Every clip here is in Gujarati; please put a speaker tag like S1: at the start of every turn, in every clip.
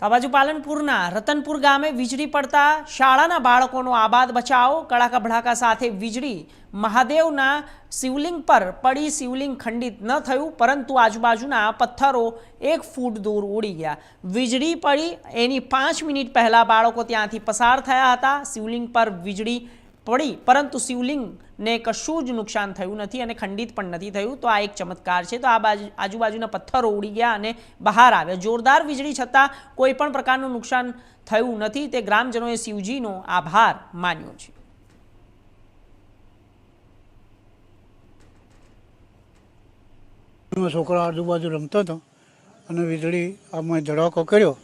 S1: તો આ બાજુ પાલનપુરના રતનપુર ગામે વીજળી પડતા શાળાના બાળકોનો આબાદ બચાવ, કડાકા ભડાકા સાથે વીજળી. મહાદેવના શિવલિંગ પર પડી શિવલિંગ ખંડિત ન થયું, પરંતુ આજુબાજુના પથ્થરો એક ફૂટ દૂર ઉડી ગયા. વીજળી પડી, એની પાંચ મિનિટ પહેલાં બાળકો ત્યાંથી પસાર થયા હતા. શિવલિંગ પર વીજળી પડી, પરંતુ શિવલિંગને કશું જ નુકસાન થયું નથી અને ખંડિત પણ નથી થયું. તો આ એક ચમત્કાર છે. તો આ બાજુ, આજુબાજુના પથ્થરો ઉડી ગયા અને બહાર આવ્યા. જોરદાર વીજળી છતાં કોઈ પણ પ્રકારનું નુકસાન થયું નથી. તે ગ્રામજનોએ શિવજીનો આભાર માન્યો છે.
S2: છોકરા આજુબાજુ રમતો હતો અને વીજળી આમાં ધડાકો કર્યો.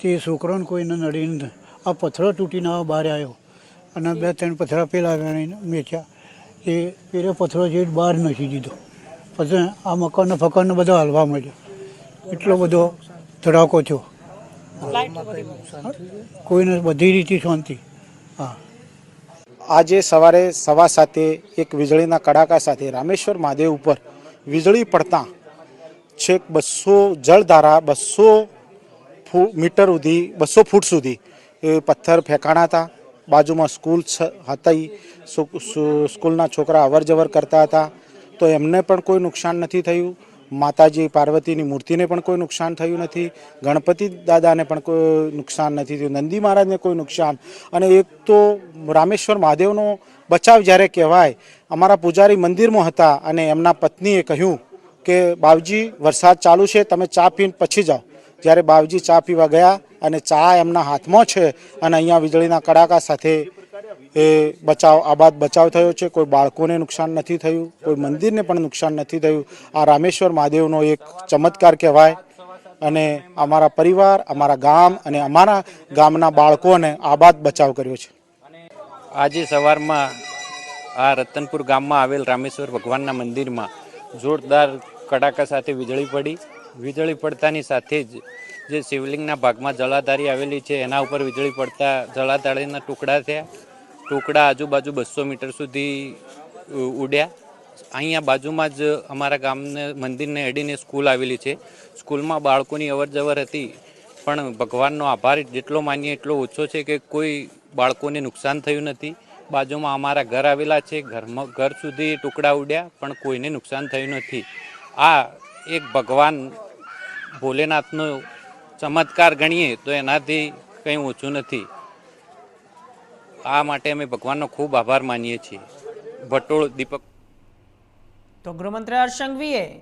S2: તે છોકરાને કોઈને નડીને આ પથ્થરો તૂટીને બહાર આવ્યો. અને બે ત્રણ પથરા પેલા વેણીને મેચ્યા. એ પેલો પથરો જે બહાર નાખી દીધો. પછી આ મકાનને ફકાનને બધા હલવા માંડ્યો. એટલો બધો ધડાકો થયો. કોઈને બધી રીતે શાંતિ. હા.
S3: આજે સવારે સવા સાતે એક વીજળીના કડાકા સાથે રામેશ્વર મહાદેવ ઉપર વીજળી પડતા છેક બસો જળધારા બસો મીટર સુધી બસો ફૂટ સુધી એ પથ્થર ફેંકાણા હતા. બાજુમાં સ્કૂલ હતી સ્કૂલના છોકરા અવર જવર કરતા હતા. તો એમને પણ કોઈ નુકસાન નથી થયું. માતાજી પાર્વતીની મૂર્તિને પણ કોઈ નુકસાન થયું નથી. ગણપતિ દાદાને પણ કોઈ નુકસાન નથી થયું. નંદી મહારાજને કોઈ નુકસાન. અને એક તો રામેશ્વર મહાદેવનો બચાવ જ્યારે કહેવાય, અમારા પૂજારી મંદિરમાં હતા અને એમના પત્નીએ કહ્યું કે, બાવજી, વરસાદ ચાલુ છે, તમે ચા પીને પછી જાઓ. જ્યારે બાવજી ચા પીવા ગયા અને ચા એમના હાથમાં છે અને અહીંયા વીજળીના કડાકા સાથે એ બચાવ, આબાદ બચાવ થયો છે. કોઈ બાળકોને નુકસાન નથી થયું, કોઈ મંદિરને પણ નુકસાન નથી થયું. આ રામેશ્વર મહાદેવનો એક ચમત્કાર કહેવાય અને અમારા પરિવાર, અમારા ગામ અને અમારા ગામના બાળકોને આબાદ બચાવ કર્યો છે.
S4: આજે સવારમાં આ રતનપુર ગામમાં આવેલ રામેશ્વર ભગવાનના મંદિરમાં જોરદાર કડાકા સાથે વીજળી પડી. વીજળી પડતાની સાથે જ જે શિવલિંગના ભાગમાં જળાધારી આવેલી છે, એના ઉપર વીજળી પડતા જળાધારીના ટુકડા થયા ટુકડા આજુબાજુ બસો મીટર સુધી ઉડ્યા. અહીંયા બાજુમાં જ અમારા ગામને મંદિરને અડીને સ્કૂલ આવેલી છે. સ્કૂલમાં બાળકોની અવર જવર હતી, પણ ભગવાનનો આભાર જેટલો માનીએ એટલો ઓછો છે કે કોઈ બાળકોને નુકસાન થયું નથી. બાજુમાં અમારા ઘર આવેલા છે, ઘરમાં ઘર સુધી ટુકડા ઉડ્યા, પણ કોઈને નુકસાન થયું નથી. આ એક ભગવાન ભોલેનાથનો ચમત્કાર ગણીએ તો એનાથી કંઈ ઓછું નથી. આ માટે અમે ભગવાનનો ખૂબ આભાર માનીએ છીએ. ભટોળ દીપક.
S1: તો ગૃહમંત્રી હર્ષ સંઘવીએ